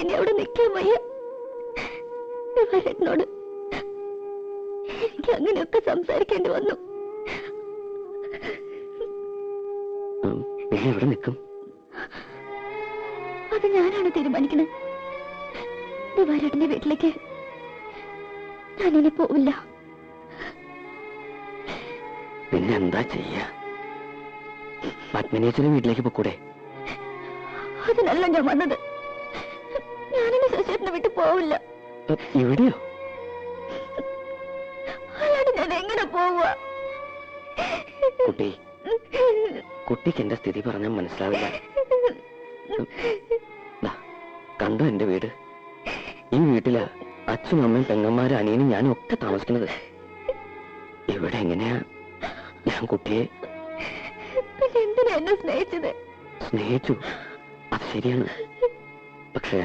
ഇനി അവിടെ നിൽക്കാൻ വയ്യ. വരനോട് എനിക്ക് അങ്ങനെയൊക്കെ സംസാരിക്കേണ്ടി വന്നു. പിന്നെ എവിടെ നിൽക്കും? അത് ഞാനാണ് തീരുമാനിക്കുന്നത്. ദിവാരേട്ടന്റെ വീട്ടിലേക്ക് ഞാനിനി പോവില്ല. പിന്നെ എന്താ ചെയ്യ? പത്മിനേച്ചിയുടെ വീട്ടിലേക്ക് പോക്കൂടെ? അതിനല്ല ഞാൻ വന്നത്. ഞാനിനി ശശിയേട്ടനെ വിട്ട് പോവില്ല. എവിടെയോ? ഞാൻ എങ്ങനെ പോവുക? കുട്ടി കുട്ടിക്ക് എന്റെ സ്ഥിതി പറഞ്ഞാൽ മനസ്സിലാവില്ല. കണ്ടോ എന്റെ വീട്? ഈ വീട്ടിൽ അച്ഛനും അമ്മയും പെങ്ങന്മാരും അനിയനും ഞാനും ഒക്കെ താമസിക്കുന്നത്. ഇവിടെ എങ്ങനെയാ ഞാൻ കുട്ടിയെ എന്നെ സ്നേഹിച്ചത്? സ്നേഹിച്ചു. അത് ശരിയാണ്. പക്ഷേ